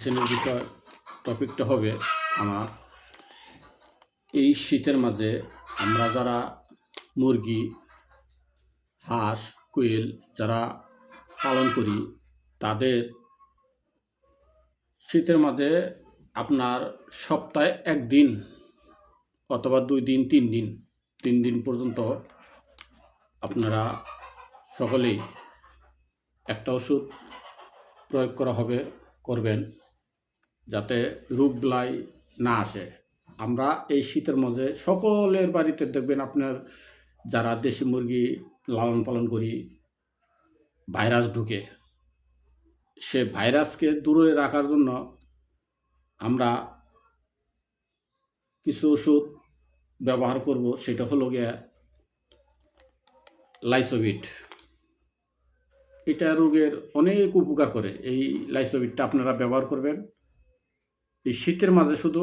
Channel বিষয় টপিকটা হবে আমার। এই শীতের মাঝে আমরা যারা মুরগি, হাঁস, কোয়েল যারা পালন করি, তাদের শীতের মাঝে আপনার সপ্তাহে একদিন অথবা দুই দিন, তিন দিন তিন দিন পর্যন্ত আপনারা সকলেই একটা ওষুধ প্রয়োগ করা হবে, করবেন। যাতে রোগ বালাই না আসে। আমরা এই শীতের মাঝে সকলের বাড়িতে দেখবেন আপনার যারা দেশি মুরগি লালন পালন করি, ভাইরাস ঢুকে, সে ভাইরাসকে দূরে রাখার জন্য আমরা কিছু ওষুধ ব্যবহার করব, সেটা হলো গিয়া লাইসোভিট এটা রোগের অনেক উপকার করে, এই লাইসোভিটটা আপনারা ব্যবহার করবেন। এই শীতের মাঝে শুধু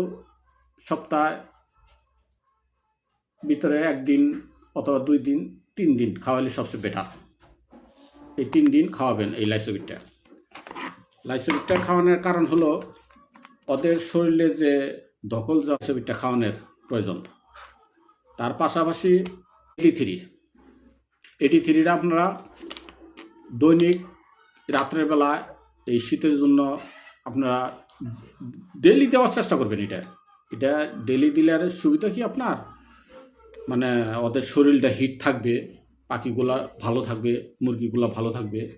সপ্তাহে ভিতরে একদিন অথবা দুই দিন, তিন দিন খাওয়ালে সবচেয়ে বেটার এই তিন দিন খাওয়াবেন এই লাইসোভিটটা লাইসোভিটটা খাওয়ানোর কারণ হলো ওদের শরীরে যে দখল লাইসোভিটটা খাওয়ানোর প্রয়োজন, তার পাশাপাশি এটি থ্রি এটি থ্রিটা আপনারা দৈনিক রাত্রের বেলা এই শীতের জন্য আপনারা ডেলি দেওয়ার চেষ্টা করবেন এটা। এটা ডেলি দিলে আর সুবিধা কি আপনার? মানে ওদের শরীরটা হিট থাকবে, পাখিগুলা ভালো থাকবে, মুরগিগুলা ভালো থাকবে।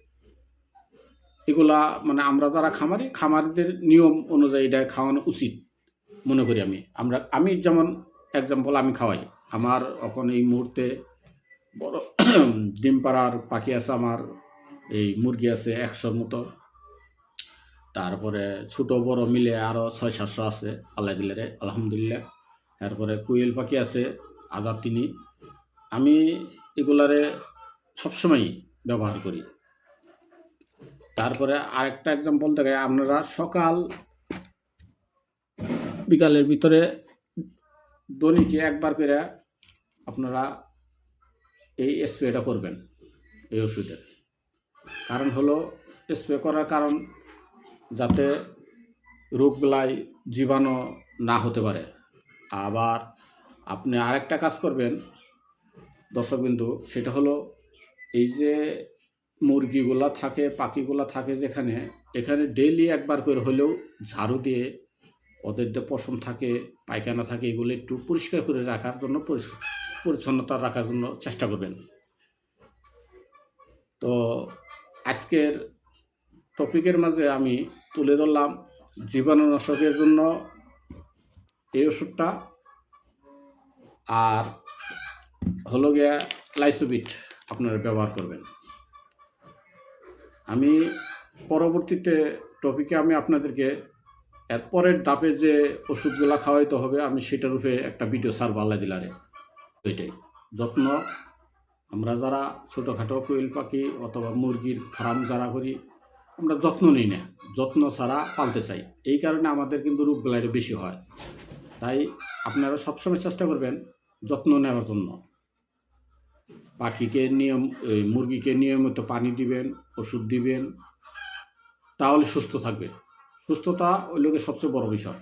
এগুলা মানে আমরা যারা খামারি, খামারিদের নিয়ম অনুযায়ী এটা খাওয়ানো উচিত, মনে করি আমি। আমরা, আমি যেমন এক্সাম্পল আমি খাওয়াই। আমার এখন এই মুহূর্তে বড় ডিম পাড়ার পাখি আছে আমার, এই মুরগি আছে একশোর মতো। তারপরে ছোট বড় মিলে আরও ছয়, সাতশো আছে, আল্লাহ দিলে আলহামদুলিল্লাহ। তারপরে কুয়েল পাখি আছে, আজাদ তিনি। আমি এগুলারে সবসময়ই ব্যবহার করি। তারপরে আরেকটা এক্সাম্পল দেখে আপনারা সকাল বিকালের ভিতরে দৈনিকে একবার করে আপনারা এই স্প্রেটা করবেন, এই ওষুধের। কারণ হলো স্প্রে করার কারণ যাতে রোগবেলায় জীবাণু না হতে পারে। আবার আপনি আরেকটা কাজ করবেন, দর্শকবিন্দু, সেটা হলো এই যে মুরগিগুলা থাকে, পাখিগুলা থাকে যেখানে, এখানে ডেইলি একবার করে হলেও ঝাড়ু দিয়ে ওদের যে পশম থাকে, পায়খানা থাকে, এগুলো একটু পরিষ্কার করে রাখার জন্য পরিচ্ছন্নতা রাখার জন্য চেষ্টা করবেন। তো আজকের টপিকের মাঝে আমি তুলে ধরলাম জীবাণুনাশকের জন্য এই ওষুধটা। আর হলো গিয়া লাইসোবিট আপনারা ব্যবহার করবেন। আমি পরবর্তীতে টপিকে আমি আপনাদেরকে এর পরের ধাপে যে ওষুধগুলো খাওয়াইতে হবে, আমি সেটার উপরে একটা ভিডিও সার আল্লাহ দিলারে। ওইটাই। যত্ন আমরা যারা ছোটোখাটো কোয়েল পাখি অথবা মুরগির ফার্ম যারা করি আমরা যত্ন নিই না। যত্ন ছাড়া পালতে চাই। এই কারণে আমাদের কিন্তু রোগ বেলাটা বেশি হয়। তাই আপনারা সবসময় চেষ্টা করবেন যত্ন নেওয়ার জন্য। পাখিকে নিয়ম মুরগিকে নিয়মিত পানি দিবেন, ওষুধ দিবেন, তাহলে সুস্থ থাকবে। সুস্থতা ওই লোকের সবচেয়ে বড় বিষয়।